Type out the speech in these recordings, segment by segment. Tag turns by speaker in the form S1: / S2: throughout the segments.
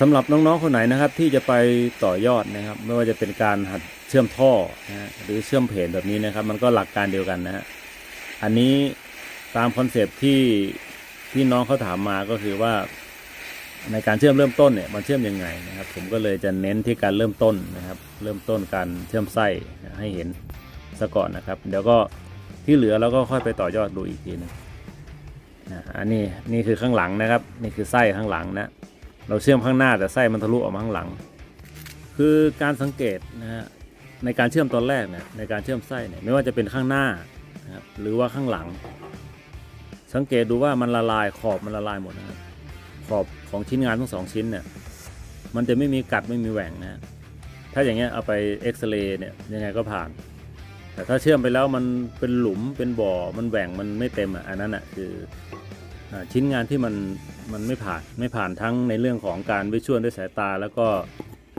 S1: สำหรับน้องๆคนไหนนะครับ ที่จะไปต่อยอดนะครับ ไม่ว่าจะเป็นการหัดเชื่อมท่อนะหรือเชื่อมเพจแบบนี้นะครับ มันก็หลักการเดียวกันนะฮะอันนี้ตามคอนเซปต์ที่ที่น้องเขาถามมาก็คือว่าในการเชื่อมเริ่มต้นเนี่ยมันเชื่อมยังไงนะครับ ผมก็เลยจะเน้นที่การเริ่มต้นนะครับ เริ่มต้นการเชื่อมไส้ให้เห็นซะก่อนนะครับ เดี๋ยวก็ที่เหลือเราก็ค่อยไปต่อยอดดูอีกทีหนึงนะอันนี้นี่คือข้างหลังนะครับ นี่คือไส้ข้างหลังนะ เราเชื่อมข้างหน้าแต่ไส้มันทะลุออกมาข้างหลัง คือการสังเกตนะฮะในการเชื่อมตอนแรกเนี่ยในการเชื่อมไส้เนี่ยไม่ว่าจะเป็นข้างหน้านะครับหรือว่าข้างหลัง สังเกตดูว่ามันละลายขอบมันละลายหมดนะครับขอบของชิ้นงานทั้งสองชิ้นเนี่ยมันจะไม่มีกัดไม่มีแหว่งนะถ้าอย่างเงี้ยเอาไปเอ็กซเรย์เนี่ยยังไงก็ผ่าน แต่ถ้าเชื่อมไปแล้วมันเป็นหลุมเป็นบ่อมันแหว่งมันไม่เต็มอะอันนั้นอะคือ ชิ้นงานที่มันมันไม่ผ่านไม่ผ่านทั้งในเรื่องของการวิชวลด้วยสายตา แล้วก็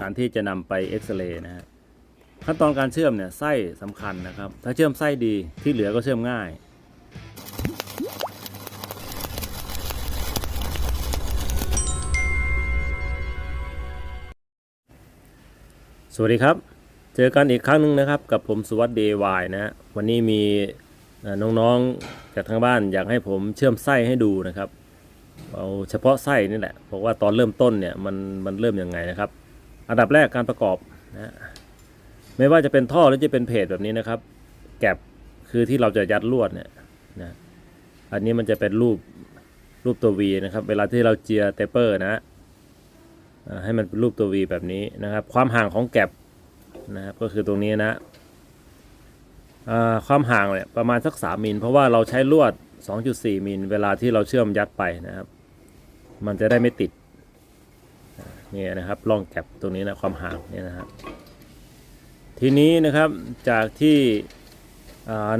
S1: การที่จะนำไปเอ็กซเรย์นะฮะขั้นตอนการเชื่อมเนี่ยไส้สำคัญนะครับ ถ้าเชื่อมไส้ดีที่เหลือก็เชื่อมง่ายสวัสดีครับ เจอกันอีกครั้งหนึ่งนะครับ กับผมสุวัสด์เดวายนะฮะวันนี้มี น้องๆจากทางบ้านอยากให้ผมเชื่อมไส้ให้ดูนะครับเอาเฉพาะไส้นี่แหละบอกว่าตอนเริ่มต้นเนี่ยมันมันเริ่มยังไงนะครับ อันดับแรกการประกอบนะไม่ว่าจะเป็นท่อหรือจะเป็นเพจแบบนี้นะครับ แกบคือที่เราจะยัดลวดเนี่ยนะอันนี้มันจะเป็นรูปรูปตัว V นะครับ เวลาที่เราเจียเตเปอร์นะให้มันเป็นรูปตัว V แบบนี้นะครับ ความห่างของแกบนะครับก็คือตรงนี้นะ ความห่างเนี่ยประมาณสัก 3 มิล เพราะว่าเราใช้ลวด 2.4 มิล เวลาที่เราเชื่อมยัดไปนะครับ มันจะได้ไม่ติดนี่นะครับร่องแก็บตรงนี้นะความห่างเนี่ยนะครับทีนี้นะครับจากที่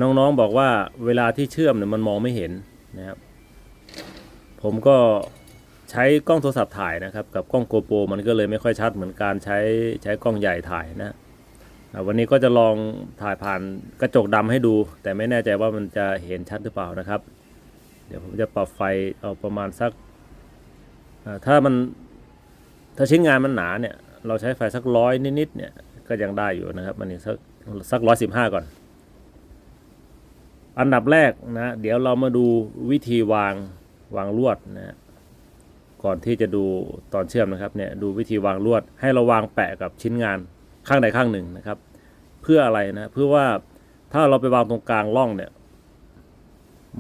S1: น้องๆบอกว่าเวลาที่เชื่อมเนี่ยมันมองไม่เห็นนะครับ ผมก็ใช้กล้องโทรศัพท์ถ่ายนะครับ กับกล้องโกโปรมันก็เลยไม่ค่อยชัดเหมือนการใช้ใช้กล้องใหญ่ถ่ายนะ วันนี้ก็จะลองถ่ายผ่านกระจกดำให้ดู แต่ไม่แน่ใจว่ามันจะเห็นชัดหรือเปล่านะครับ เดี๋ยวผมจะปรับไฟเอาประมาณสักถ้ามันถ้าชิ้นงานมันหนาเนี่ย เราใช้ไฟสักร้อยนิดๆเนี่ยก็ยังได้อยู่นะครับมันนี่สักสักร้อยสิบห้าก่อน อันดับแรกนะ เดี๋ยวเรามาดูวิธีวางวางลวดนะก่อนที่จะดูตอนเชื่อมนะครับเนี่ยดูวิธีวางลวด ให้เราวางแปะกับชิ้นงาน ข้างใดข้างหนึ่งนะครับ เพื่ออะไรนะเพื่อว่าถ้าเราไปวางตรงกลางร่องเนี่ย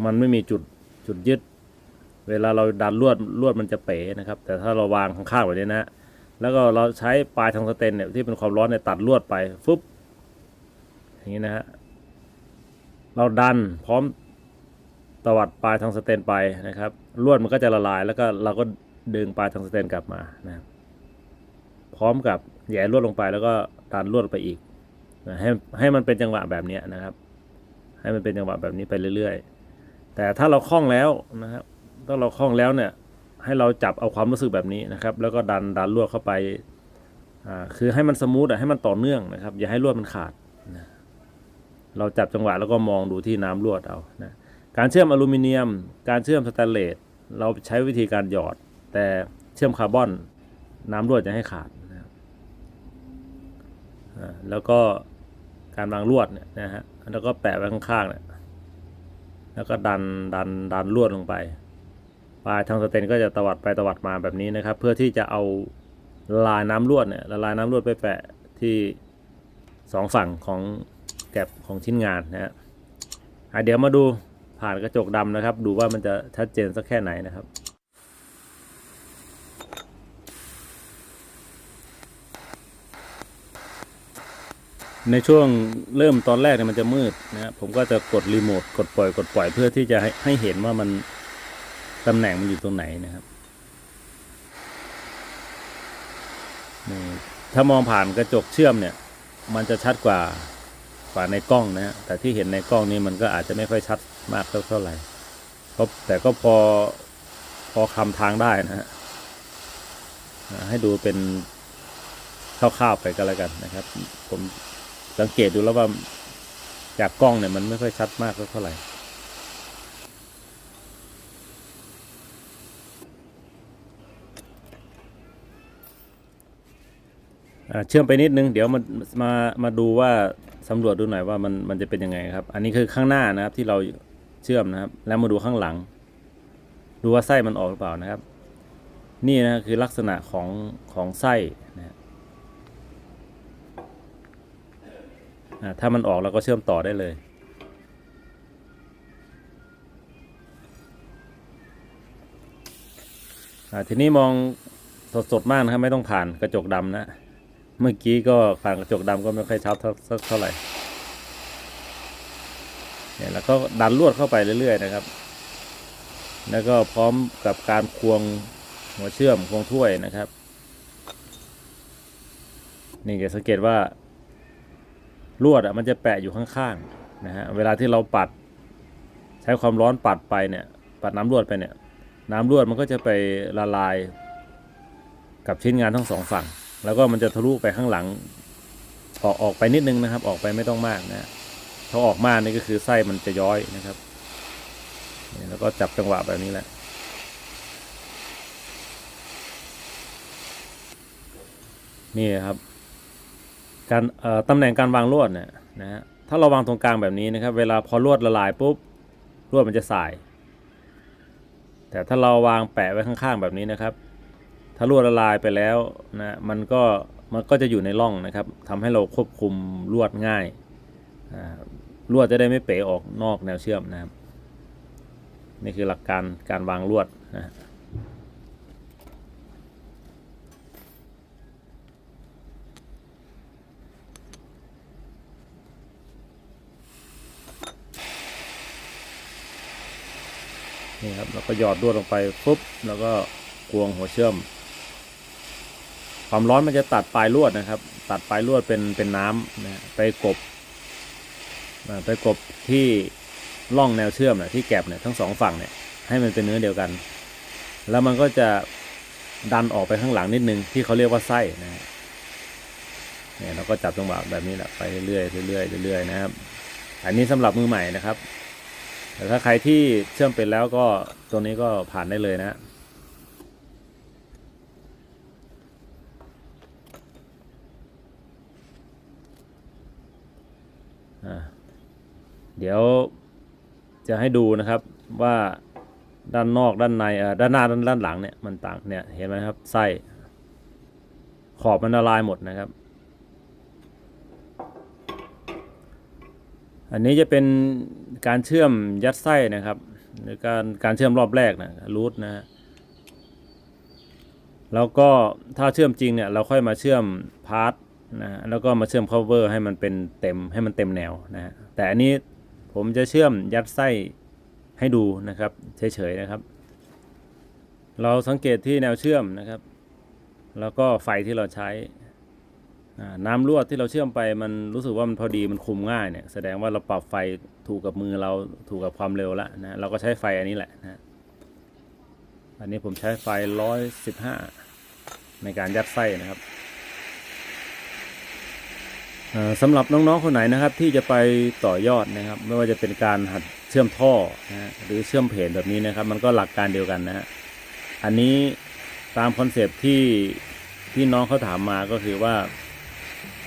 S1: มันไม่มีจุดจุดยึด เวลาเราดันลวดลวดมันจะเป๋นะครับ แต่ถ้าเราวางข้างๆแบบนี้นะแล้วก็เราใช้ปลายทางสเตนเนี่ยที่เป็นความร้อนเนี่ยตัดลวดไปฟึบอย่างนี้นะฮะเราดันพร้อมตวัดปลายทางสเตนไปนะครับลวดมันก็จะละลาย แล้วก็เราก็ดึงปลายทางสเตนกลับมานะครับ พร้อมกับแย่ลวดลงไปแล้วก็ดันลวดไปอีกนะให้ให้มันเป็นจังหวะแบบนี้นะครับ ให้มันเป็นจังหวะแบบนี้ไปเรื่อย ๆ แต่ถ้าเราคล่องแล้วนะครับถ้าเราคล่องแล้วเนี่ยให้เราจับเอาความรู้สึกแบบนี้นะครับ แล้วก็ดันดันลวดเข้าไปอ่าคือให้มันสมูทอะให้มันต่อเนื่องนะครับ อย่าให้ลวดมันขาดนะเราจับจังหวะแล้วก็มองดูที่น้ำลวดเอานะการเชื่อมอลูมิเนียม การเชื่อมสแตนเลสเราใช้วิธีการหยอด แต่เชื่อมคาร์บอน น้ำลวดจะให้ขาด แล้วก็การวางลวดเนี่ยนะฮะแล้วก็แปะไว้ข้างๆเนี่ยแล้วก็ดันดันดันลวดลงไปปลายทางสเตนก็จะตวัดไปตวัดมาแบบนี้นะครับ เพื่อที่จะเอาละลายน้ำลวดเนี่ยละลายน้ำลวดไปแปะที่สองฝั่งของแก็บของชิ้นงานนะฮะอะเดี๋ยวมาดูผ่านกระจกดำนะครับ ดูว่ามันจะชัดเจนสักแค่ไหนนะครับ ในช่วงเริ่มตอนแรกเนี่ยมันจะมืดนะครับผมก็จะกดรีโมทกดปล่อยกดปล่อยเพื่อที่จะให้ให้เห็นว่ามันตำแหน่งมันอยู่ตรงไหนนะครับนี่ถ้ามองผ่านกระจกเชื่อมเนี่ย มันจะชัดกว่ากว่าในกล้องนะฮะแต่ที่เห็นในกล้องนี่มันก็อาจจะไม่ค่อยชัดมากเท่าไหร่เพราะแต่ก็พอพอคำทางได้นะฮะให้ดูเป็นคร่าวๆไปก็แล้วกันนะครับ ผม สังเกตดูแล้วว่าจากกล้องเนี่ยมันไม่ค่อยชัดมากเท่าไหร่เชื่อมไปนิดนึง เดี๋ยวมามามาดูว่าสำรวจดูหน่อยว่ามันมันจะเป็นยังไงครับ อันนี้คือข้างหน้านะครับที่เราเชื่อมนะครับ แล้วมาดูข้างหลัง ดูว่าไส้มันออกหรือเปล่านะครับ นี่นะคือลักษณะของของไส้นะฮะอ่ ถ้ามันออกเราก็เชื่อมต่อได้เลยทีนี้มองสดๆมากนะครับไม่ต้องผ่านกระจกดำนะ เมื่อกี้ก็ผ่านกระจกดำก็ไม่ค่อยชัดเท่าเท่าเท่าไหร่เนี่ยแล้วก็ดันลวดเข้าไปเรื่อยๆนะครับ แล้วก็พร้อมกับการควงหัวเชื่อมควงถ้วยนะครับ นี่จะสังเกตว่า ลวดอะมันจะแปะอยู่ข้างๆนะฮะเวลาที่เราปัด ใช้ความร้อนปัดไปเนี่ย ปัดน้ำลวดไปเนี่ย น้ำลวดมันก็จะไปละลาย กับชิ้นงานทั้งสองฝั่ง แล้วก็มันจะทะลุไปข้างหลัง ออกออกไปนิดนึงนะครับ ออกไปไม่ต้องมากนะถ้าออกมากนี่ก็คือไส้มันจะย้อยนะครับนี่แล้วก็จับจังหวะแบบนี้แหละนี่ครับ การตำแหน่งการวางลวดเนี่ยนะฮะถ้าเราวางตรงกลางแบบนี้นะครับ เวลาพอลวดละลายปุ๊บลวดมันจะสาย แต่ถ้าเราวางแปะไว้ข้างๆแบบนี้นะครับ ถ้าลวดละลายไปแล้วนะมันก็มันก็จะอยู่ในร่องนะครับทำให้เราควบคุมลวดง่ายลวดจะได้ไม่เป๋ออกนอกแนวเชื่อมนะครับ นี่คือหลักการการวางลวดนะ นี่ครับแล้วก็หยอดลวดลงไปปุ๊บแล้วก็กวงหัวเชื่อม ความร้อนมันจะตัดปลายลวดนะครับ ตัดปลายลวดเป็นเป็นน้ำนะไปกบไปกบที่ร่องแนวเชื่อมนะที่แกบเนี่ยทั้งสองฝั่งเนี่ยให้มันเป็นเนื้อเดียวกัน แล้วมันก็จะดันออกไปข้างหลังนิดนึงที่เขาเรียกว่าไส้นะฮะเนี่ยเราก็จับจังหวะแบบนี้แหละไปเรื่อยๆเรื่อยๆเรื่อยๆนะครับ อันนี้สำหรับมือใหม่นะครับ แต่ถ้าใครที่เชื่อมเป็นแล้วก็ตัวนี้ก็ผ่านได้เลยนะเดี๋ยวจะให้ดูนะครับว่าด้านนอกด้านในเอ่อด้านหน้าด้านด้านหลังเนี่ยมันต่างเนี่ยเห็นไหมครับไส้ขอบมันละลายหมดนะครับ อันนี้จะเป็นการเชื่อมยัดไส้นะครับหรือการการเชื่อมรอบแรกนะรูทนะฮะแล้วก็ถ้าเชื่อมจริงเนี่ยเราค่อยมาเชื่อมพาร์ทนะแล้วก็มาเชื่อม cover ให้มันเป็นเต็มให้มันเต็มแนวนะฮะแต่อันนี้ผมจะเชื่อมยัดไส้ให้ดูนะครับเฉยๆนะครับ เราสังเกตที่แนวเชื่อมนะครับ แล้วก็ไฟที่เราใช้ น้ำรั่วที่เราเชื่อมไปมันรู้สึกว่ามันพอดีมันคุมง่ายเนี่ยแสดงว่าเราปรับไฟถูกกับมือเราถูกกับความเร็วแล้วนะเราก็ใช้ไฟอันนี้แหละนะอันนี้ผมใช้ไฟร้อยสิบห้าในการยัดไส้นะครับสำหรับน้องๆคนไหนนะครับ ที่จะไปต่อยอดนะครับ ไม่ว่าจะเป็นการหัดเชื่อมท่อนะหรือเชื่อมเพจแบบนี้นะครับ มันก็หลักการเดียวกันนะฮะอันนี้ตามคอนเซปต์ที่ที่น้องเขาถามมาก็คือว่า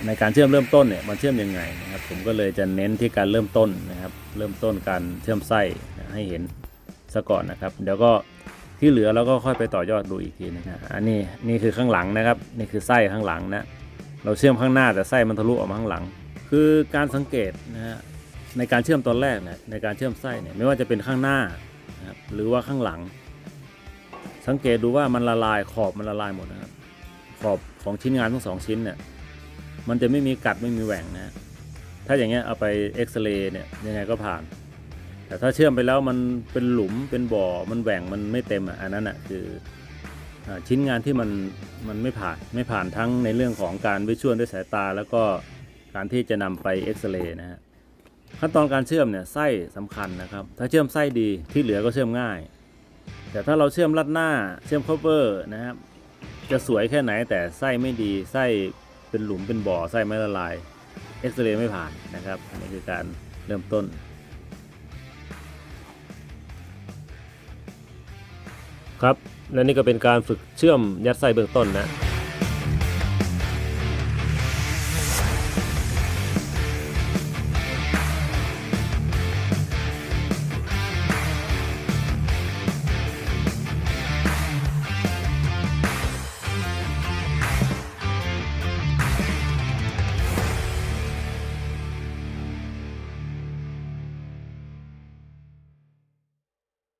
S1: ในการเชื่อมเริ่มต้นเนี่ยมันเชื่อมยังไงนะครับ ผมก็เลยจะเน้นที่การเริ่มต้นนะครับ เริ่มต้นการเชื่อมไส้ให้เห็นซะก่อนนะครับ เดี๋ยวก็ที่เหลือเราก็ค่อยไปต่อยอดดูอีกทีนะครับอันนี้นี่คือข้างหลังนะครับ นี่คือไส้ข้างหลังนะเราเชื่อมข้างหน้าแต่ไส้มันทะลุออกมาข้างหลัง คือการสังเกตนะฮะในการเชื่อมตอนแรกเนี่ยในการเชื่อมไส้เนี่ยไม่ว่าจะเป็นข้างหน้านะครับหรือว่าข้างหลัง สังเกตดูว่ามันละลายขอบมันละลายหมดนะครับขอบของชิ้นงานทั้งสองชิ้นเนี่ย มันจะไม่มีกัดไม่มีแหว่งนะถ้าอย่างเงี้ยเอาไปเอ็กซเรย์เนี่ยยังไงก็ผ่าน แต่ถ้าเชื่อมไปแล้วมันเป็นหลุมเป็นบ่อมันแหว่งมันไม่เต็มอะอันนั้นอะคืออชิ้นงานที่มันมันไม่ผ่านไม่ผ่านทั้งในเรื่องของการวิชวลด้วยสายตา แล้วก็การที่จะนำไปเอ็กซเรย์นะฮะขั้นตอนการเชื่อมเนี่ยไส้สำคัญนะครับ ถ้าเชื่อมไส้ดีที่เหลือก็เชื่อมง่าย แต่ถ้าเราเชื่อมลัดหน้าเชื่อม cover นะครับจะสวยแค่ไหนแต่ไส้ไม่ดีไส้ เป็นหลุมเป็นบ่อไส้ไม่ละลายเอ็กซเรย์ไม่ผ่านนะครับน,นี่คือการเริ่มต้น ครับและนี่ก็เป็นการฝึกเชื่อมยัดไส้เบื้องต้นนะ